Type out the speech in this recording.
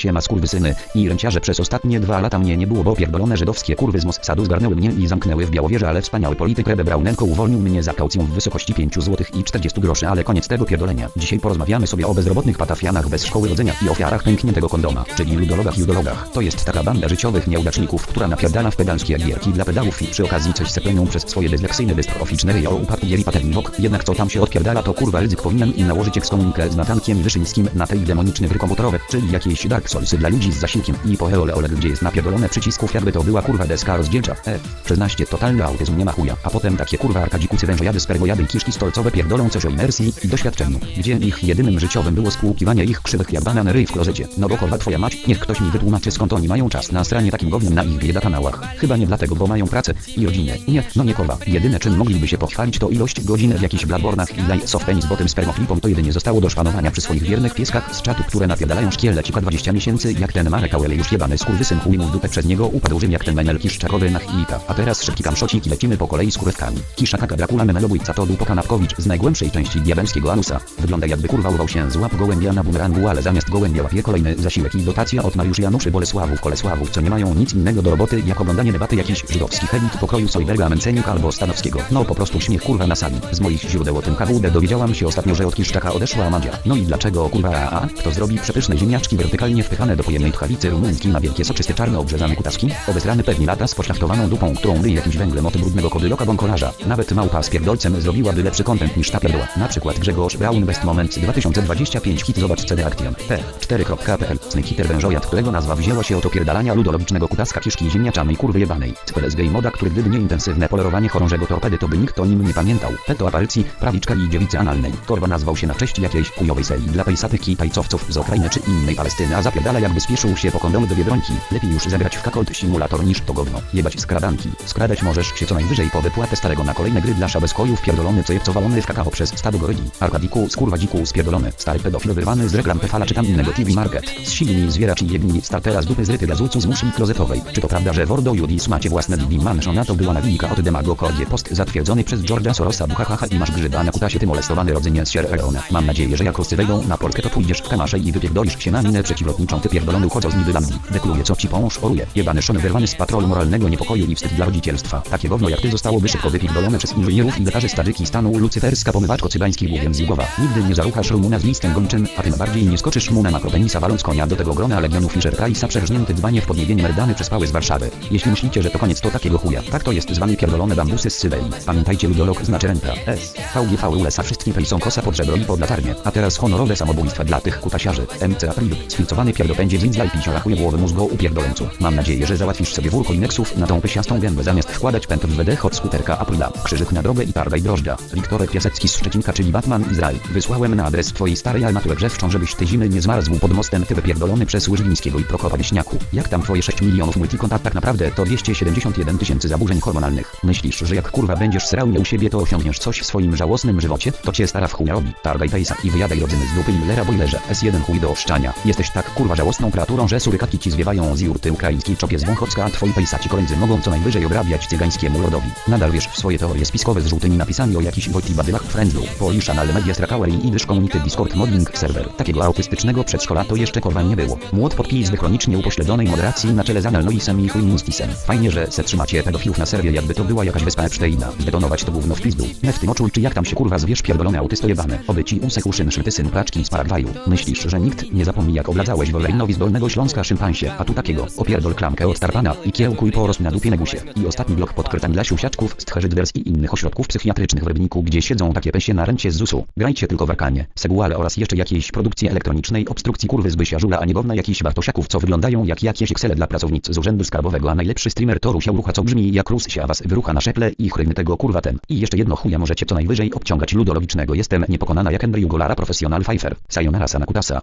Siema skurwysyny i ręciarze przez ostatnie dwa lata mnie nie było, bo pierdolone żydowskie kurwy z Mossadu zgarnęły mnie i zamknęły w Białowieży, ale wspaniały polityk Rebe Braunenko uwolnił mnie za kaucją w wysokości 5 zł i 40 groszy, ale koniec tego pierdolenia. Dzisiaj porozmawiamy sobie o bezrobotnych patafianach bez szkoły rodzenia i ofiarach pękniętego kondoma, czyli ludologach i judologach. To jest taka banda życiowych nieudaczników, która napierdala w pedalskie gierki dla pedałów i przy okazji coś seplenią przez swoje dysleksyjne dystroficzne ryjo upadku gieri paterniwok. Jednak co tam się odpierdala to kurwa ryzyk powinien im nałożyć ekskomunikę z Natankiem Wyszyńskim na tej gry czyli jakieś Dark Soulsy dla ludzi z zasiłkiem i po eole ole gdzie jest napierdolone przycisków jakby to była kurwa deska rozdzielcza. E, przyznaście totalny autyzm nie ma chuja, a potem takie kurwa arkadzikucy wężojady sperwojady i kiszki stolcowe pierdolą coś o imersji i doświadczeniu, gdzie ich jedynym życiowym było spłukiwanie ich krzywych jak banan ryj w klozecie. No bo kurwa twoja mać, niech ktoś mi wytłumaczy skąd oni mają czas na stranie takim gównem na ich bieda kanałach. Chyba nie dlatego, bo mają pracę i rodzinę. Nie, no nie kurwa. Jedyne czym mogliby się pochwalić to ilość godzin w jakichś bladbornach i laj softpenis botem spermoflipom to jedynie zostało do szpanowania przy swoich wiernych pieskach z czatu, które napierdalają szkielecika 20 miesięcy jak ten Marek Auele już jebany skurwysyn chuj mu w dupę przez niego upadł Rzym jak ten menel kiszczakowy na Hilita. A teraz szybki kamszocik i lecimy po kolei z kurewkami. Kisza kaka Dracula memelobójca to dupo kanapkowicz z najgłębszej części diabelskiego anusa. Wygląda jakby kurwa urwał się z łap gołębia na bumerangu, ale zamiast gołębia łapie kolejny zasiłek i dotacja od Mariusz Januszy Bolesławów Kolesławów, co nie mają nic innego do roboty jak oglądanie debaty jakichś żydowskich elit pokroju Sojberga Menceniuk albo Stanowskiego. No po prostu śmiech kurwa na sali. Z moich źródeł o tym KWD dowiedziałam się ostatnio, że od Kiszczaka odeszła. No i dlaczego kurwa a, a kto zrobi przepyszne ziemniaczki wertykalnie wpychane do pojemnej tchawicy rumuńskiej na wielkie soczyste czarno obrzezane kutaski? Obezrany pewnie lata z poszlachtowaną dupą, którą ryje jakimś węglem od brudnego kodyloka bąkolarza. Nawet małpa z pierdolcem zrobiłaby lepszy content niż ta pierdła. Na przykład Grzegorz Braun Best Moments 2025 hit zobacz CD Action P4.pl Snykiter wężojad, którego nazwa wzięła się od opierdalania ludologicznego kutaska kiszki ziemniaczanej kurwy jebanej. Cypeles gay moda, który gdyby nie intensywne polerowanie chorążego torpedy to by nikt o nim nie pamiętał. Peto apalcji, prawiczka i dziewicy analnej. Torba nazwał się na cześć jakiejś chujowej serii dla pejsatych kitajcowców z Ukrainy czy innej Palestyny, a zapierdala jakby spieszył się po kondomy do Biedronki. Lepiej już zagrać w kakolt simulator niż to gówno. Jebać skradanki. Skradać możesz się co najwyżej po wypłatę starego na kolejne gry dla szabeskojów pierdolony cejewcowalony w kakao przez stado goryli. Arkadiku, skurwadziku, spierdolony. Stary pedofil wyrwany z reklam Tefala czy tam innego TV Market. Z silni zwieracz i jebni startera z dupy zryty gazucu z muszli klozetowej. Czy to prawda, że Wordo Judis macie własne Didi Mansion? To była nawika od demagogodzie post zatwierdzony przez George'a Sorosa buchahaha i masz grzyba na kutasie ty molestowany rodzynie z Sierra Leone. Mam nadzieję, że jak Ruscy wejdą na Polskę to pójdziesz w kamasze i wypierdolisz się na minę przeciwlotniczą ty pierdolony uchodząc niby Bambi. Dekluje co ci pąż oruje. Jebany szon wyrwany z patrolu moralnego niepokoju i wstyd dla rodzicielstwa. Takie gówno jak ty zostałoby szybko wypierdolone przez inżynierów i lekarzy z Tadżykistanu lucyferska pomywacz kocybańskich główien z Jugowa. Nigdy nie zaruchasz Rumuna z listem gończym, a tym bardziej nie skoczysz mu na makropenisa waląc konia do tego grona legionów Fisher Price'a przerżnięty dwanie w podniebienie merdany przez pały z Warszawy. Jeśli myślicie, że to koniec to takiego chuja. Tak to jest zwany pierdolone bambusy z Syberii. Pamiętajcie ludolog znaczy renta. S. VGV USA wszystkim pej są kosa pod żebro i pod latarnię. A teraz honorowe samobójstwa dla tych kutasiarzy. MC April. Pierdopędzie z Inzla i pisiora chuje głowy mózgu upierdolęcu. Mam nadzieję, że załatwisz sobie wórko ineksów na tą pysiastą gębę zamiast wkładać pęd w wydech od skuterka Aprila. Krzyżyk na drogę i targaj drożdża. Wiktorek Piasecki z Szczecinka, czyli Batman Izrael. Wysłałem na adres twojej starej armatury grzewczą, żebyś ty zimy nie zmarzł pod mostem ty wypierdolony przez Łyżwińskiego i Prokopa Wieśniaku. Jak tam twoje 6 milionów multikontakt tak naprawdę to 271 tysięcy zaburzeń hormonalnych. Myślisz, że jak kurwa będziesz srał nie u siebie to osiągniesz coś w swoim żałosnym żywocie? To cię stara w robi. Targaj pejsa i wyjadaj rodzyny z dupy Millera boilerze. S1 chuj do oszczania. Jesteś tak kurwa żałosną kreaturą, że surykatki ci zwiewają z jurty ukraińskiej czopie z Wąchocka, a twoi pejsaci koledzy mogą co najwyżej obrabiać cygańskiemu rodowi. Nadal wiesz w swoje teorie spiskowe z żółtymi napisami o jakichś Wojty Badylach Friendlu. Polish Anal Media Strakauer i Idysz Community Discord Modding Server. Takiego autystycznego przedszkola to jeszcze korwa nie było. Młot podpij z chronicznie upośledzonej moderacji na czele z Analnoisem i Chujninstisem. Fajnie, że se trzymacie pedofilów na serwie jakby to była jakaś wyspa Epsteina. Zdetonować to gówno w pizdu. Ne w tym oczu czy jak tam się kurwa zwierz pierdolony autysto jebany. Oby ci usek uszyn szmyty syn praczki z Paragwaju. Myślisz, że nikt nie zapomni jak Wolverinowi z Dolnego Śląska szympansie, a tu takiego. Opierdol klamkę od tarpana i kiełku i poros na dupie negusie. I ostatni blok pod krytem dla siusiaczków z Tcherzydwers i innych ośrodków psychiatrycznych w Rybniku, gdzie siedzą takie pesie na rencie z ZUS-u. Grajcie tylko w Arkanie, Seguale oraz jeszcze jakiejś produkcji elektronicznej obstrukcji kurwy z Bysia Żula, a nie gówna jakichś bartosiaków, co wyglądają jak jakieś Excele dla pracownic z urzędu skarbowego, a najlepszy streamer to Rusia Rucha, co brzmi jak Rus się was wyrucha na szeple i chrywny tego kurwa ten. I jeszcze jedno chuja możecie co najwyżej obciągać ludologicznego. Jestem niepokonana jak Andrew Golara Professional Pfeiffer. Sayonara Sanakutasa.